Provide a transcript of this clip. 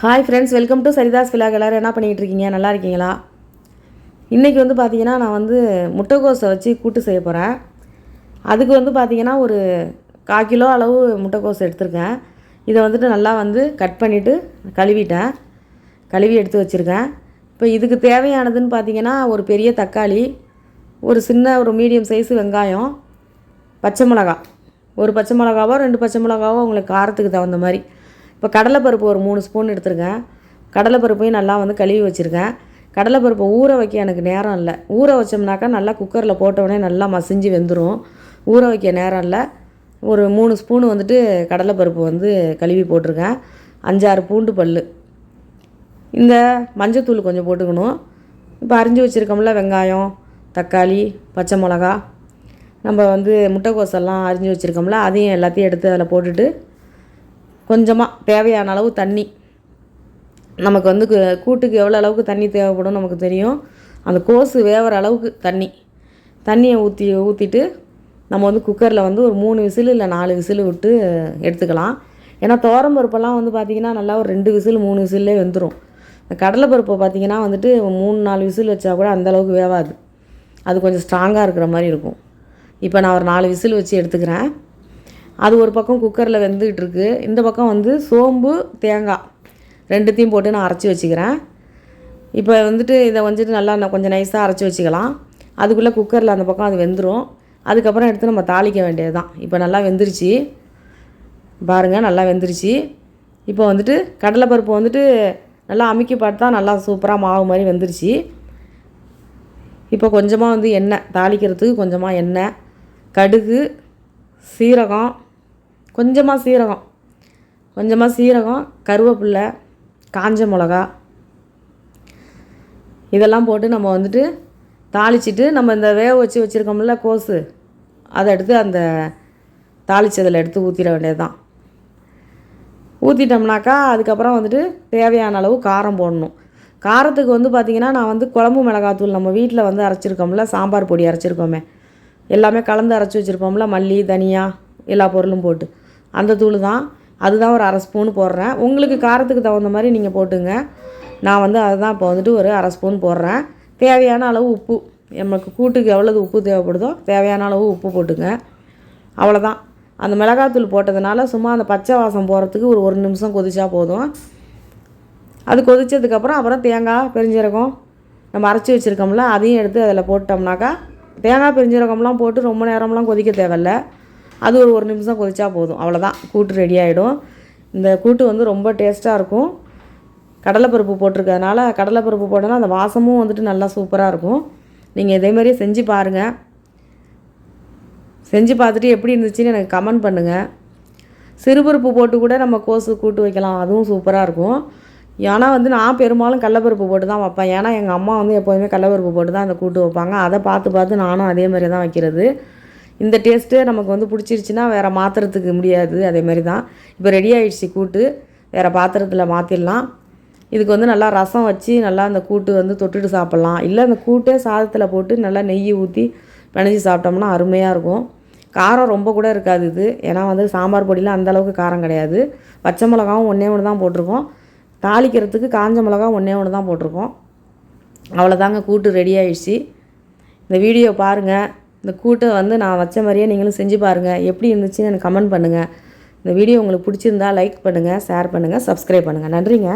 Hi friends welcome to Saritha's vlog எல்லோரும் என்ன பண்ணிகிட்டு இருக்கீங்க? நல்லா இருக்கீங்களா? இன்றைக்கி வந்து பார்த்தீங்கன்னா நான் வந்து முட்டைக்கோஸை வச்சு கூட்டு செய்ய போகிறேன் அதுக்கு வந்து பார்த்திங்கன்னா ஒரு கால் கிலோ அளவு முட்டைக்கோஸ் எடுத்திருக்கேன். இதை வந்துட்டு நல்லா வந்து கட் பண்ணிவிட்டு கழுவிட்டேன். கழுவி எடுத்து வச்சுருக்கேன். இப்போ இதுக்கு தேவையானதுன்னு பார்த்தீங்கன்னா ஒரு பெரிய தக்காளி ஒரு சின்ன ஒரு மீடியம் சைஸு வெங்காயம் பச்சை மிளகா ஒரு பச்சை மிளகாவோ ரெண்டு பச்சை மிளகாவோ உங்களுக்கு காரத்துக்கு தகுந்த மாதிரி. இப்போ கடலைப்பருப்பு ஒரு மூணு ஸ்பூன் எடுத்துருக்கேன். கடலைப்பருப்பையும் நல்லா வந்து கழுவி வச்சுருக்கேன். கடலைப்பருப்பை ஊற வைக்க எனக்கு நேரம் இல்லை. ஊற வச்சோம்னாக்கா நல்லா குக்கரில் போட்டவுடனே நல்லா மசிஞ்சு வெந்துடும் ஊற வைக்க நேரம் இல்லை. ஒரு மூணு ஸ்பூன் வந்துட்டு கடலைப்பருப்பு வந்து கழுவி போட்டிருக்கேன். அஞ்சாறு பூண்டு பல் இந்த மஞ்சத்தூள் கொஞ்சம் போட்டுக்கணும். இப்போ அரிஞ்சு வச்சுருக்கோம்ல வெங்காயம் தக்காளி பச்சை மிளகா. நம்ம வந்து முட்டைக்கோசெல்லாம் அரிஞ்சு வச்சுருக்கோம்ல அதையும் எல்லாத்தையும் எடுத்து அதில் போட்டுட்டு கொஞ்சமாக தேவையான அளவு தண்ணி. நமக்கு வந்து கூட்டுக்கு எவ்வளோ அளவுக்கு தண்ணி தேவைப்படும் நமக்கு தெரியும். அந்த கோஸு வேகிற அளவுக்கு தண்ணி. தண்ணியை ஊற்றி ஊற்றிட்டு நம்ம வந்து குக்கரில் வந்து ஒரு மூணு விசில் இல்லை நாலு விசில் விட்டு எடுத்துக்கலாம். ஏன்னா துவரம் பருப்பெல்லாம் வந்து பார்த்திங்கன்னா நல்லா ஒரு ரெண்டு விசில் மூணு விசிலே வெந்துடும் இந்த கடலைப்பருப்பை பார்த்திங்கன்னா வந்துட்டு மூணு நாலு விசில் வச்சா கூட அந்தளவுக்கு வேவாது. அது கொஞ்சம் ஸ்ட்ராங்காக இருக்கிற மாதிரி இருக்கும். இப்போ நான் ஒரு நாலு விசில் வச்சு எடுத்துக்கிறேன். அது ஒரு பக்கம் குக்கரில் வெந்துக்கிட்டு இருக்கு இந்த பக்கம் வந்து சோம்பு தேங்காய் ரெண்டுத்தையும் போட்டு நான் அரைச்சி வச்சுக்கிறேன். இப்போ வந்துட்டு இதை வந்துட்டு நல்லா நான் கொஞ்சம் நைஸாக அரைச்சி வச்சுக்கலாம். அதுக்குள்ளே குக்கரில் அந்த பக்கம் அது வெந்துடும் அதுக்கப்புறம் எடுத்து நம்ம தாளிக்க வேண்டியது தான் இப்போ நல்லா வெந்துருச்சு. பாருங்கள் நல்லா வெந்துருச்சு. இப்போ வந்துட்டு கடலைப்பருப்பு வந்துட்டு நல்லா அமுக்கி பார்த்தா நல்லா சூப்பராக மாவு மாதிரி வெந்துருச்சு. இப்போ கொஞ்சமாக வந்து எண்ணெய் தாளிக்கிறதுக்கு கொஞ்சமாக எண்ணெய் கடுகு சீரகம் கொஞ்சமாக சீரகம். கொஞ்சமாக சீரகம் கருவேப்பில்லை காஞ்ச மிளகா. இதெல்லாம் போட்டு நம்ம வந்துட்டு தாளிச்சிட்டு நம்ம இந்த வேக வச்சு வச்சுருக்கோம்ல கோஸு அதை எடுத்து அந்த தாளிச்சதில் எடுத்து ஊற்றிட வேண்டியது தான் ஊற்றிட்டோம்னாக்கா அதுக்கப்புறம் வந்துட்டு தேவையான அளவு காரம் போடணும். காரத்துக்கு வந்து பார்த்திங்கன்னா நான் வந்து குழம்பு மிளகாத்தூள் நம்ம வீட்டில் வந்து அரைச்சிருக்கோம்ல சாம்பார் பொடி அரைச்சிருக்கோமே. எல்லாமே கலந்து அரைச்சி வச்சுருப்போம்ல மல்லி தனியா எல்லா பொருளும் போட்டு. அந்த தூள் தான். அதுதான் ஒரு அரை ஸ்பூன் போடுறேன். உங்களுக்கு காரத்துக்கு தகுந்த மாதிரி நீங்கள் போட்டுங்க. நான் வந்து அதுதான் இப்போ வந்துட்டு ஒரு அரை ஸ்பூன் போடுறேன். தேவையான அளவு உப்பு. நமக்கு கூட்டுக்கு எவ்வளவு உப்பு தேவைப்படுதோ தேவையான அளவு உப்பு போட்டுங்க. அவ்வளோதான் அந்த மிளகாத்தூள் போட்டதுனால சும்மா அந்த பச்சை வாசம் போகிறதுக்கு ஒரு ஒரு நிமிஷம் கொதிச்சா போதும். அது கொதித்ததுக்கப்புறம் அப்புறம் தேங்காய் பெருஞ்சீரகம் நம்ம அரைச்சி வச்சுருக்கோம்ல அதையும் எடுத்து அதில் போட்டோம்னாக்கா தேங்காய் பெருஞ்சீரகம்லாம் போட்டு ரொம்ப நேரம்லாம் கொதிக்க தேவையில்ல. அது ஒரு ஒரு நிமிஷம் கொதிச்சா போதும். அவ்வளோதான் கூட்டு ரெடி ஆகிடும் இந்த கூட்டு வந்து ரொம்ப டேஸ்ட்டாக இருக்கும். கடலைப்பருப்பு போட்டிருக்கறதுனால கடலைப்பருப்பு போட்டோன்னா அந்த வாசமும் வந்துட்டு நல்லா சூப்பராக இருக்கும். நீங்கள் இதே மாதிரியே செஞ்சு பாருங்கள் செஞ்சு பார்த்துட்டு எப்படி இருந்துச்சுன்னு எனக்கு கமெண்ட் பண்ணுங்கள் சிறுபருப்பு போட்டு கூட நம்ம கோஸு கூட்டு வைக்கலாம். அதுவும் சூப்பராக இருக்கும். ஏன்னா வந்து நான் பெரும்பாலும் கடலப்பருப்பு போட்டு தான் வைப்பேன். ஏன்னா எங்கள் அம்மா வந்து எப்போதுமே கடலப்பருப்பு போட்டு தான் அந்த கூட்டு வைப்பாங்க. அதை பார்த்து பார்த்து நானும் அதே மாதிரி தான் வைக்கிறது. இந்த டேஸ்ட்டு நமக்கு வந்து பிடிச்சிருச்சுன்னா வேறு மாற்றுறதுக்கு முடியாது அதே மாதிரி தான் இப்போ ரெடி ஆயிடுச்சு கூட்டு வேறு பாத்திரத்தில் மாற்றிடலாம் இதுக்கு வந்து நல்லா ரசம் வச்சு நல்லா அந்த கூட்டு வந்து தொட்டுட்டு சாப்பிட்லாம். இல்லை அந்த கூட்டே சாதத்தில் போட்டு நல்லா நெய் ஊற்றி பிணைஞ்சி சாப்பிட்டோம்னா அருமையாக இருக்கும். காரம் ரொம்ப கூட இருக்காது இது. ஏன்னா வந்து சாம்பார் பொடியில் அந்த அளவுக்கு காரம் கிடையாது. பச்சை மிளகாவும் ஒன்றே ஒன்று தான் போட்டிருக்கோம். தாளிக்கிறதுக்கு காஞ்ச மிளகா ஒன்றே ஒன்று தான் போட்டிருக்கோம். அவ்வளோதாங்க கூட்டு ரெடி ஆயிடுச்சு. இந்த வீடியோ பாருங்கள் இந்த கூட்டை வந்து நான் வச்ச மாதிரியே நீங்களும் செஞ்சு பாருங்கள் எப்படி இருந்துச்சுன்னு எனக்கு கமெண்ட் பண்ணுங்கள் இந்த வீடியோ உங்களுக்கு பிடிச்சிருந்தா லைக் பண்ணுங்கள் ஷேர் பண்ணுங்கள் சப்ஸ்கிரைப் பண்ணுங்கள் நன்றிங்க.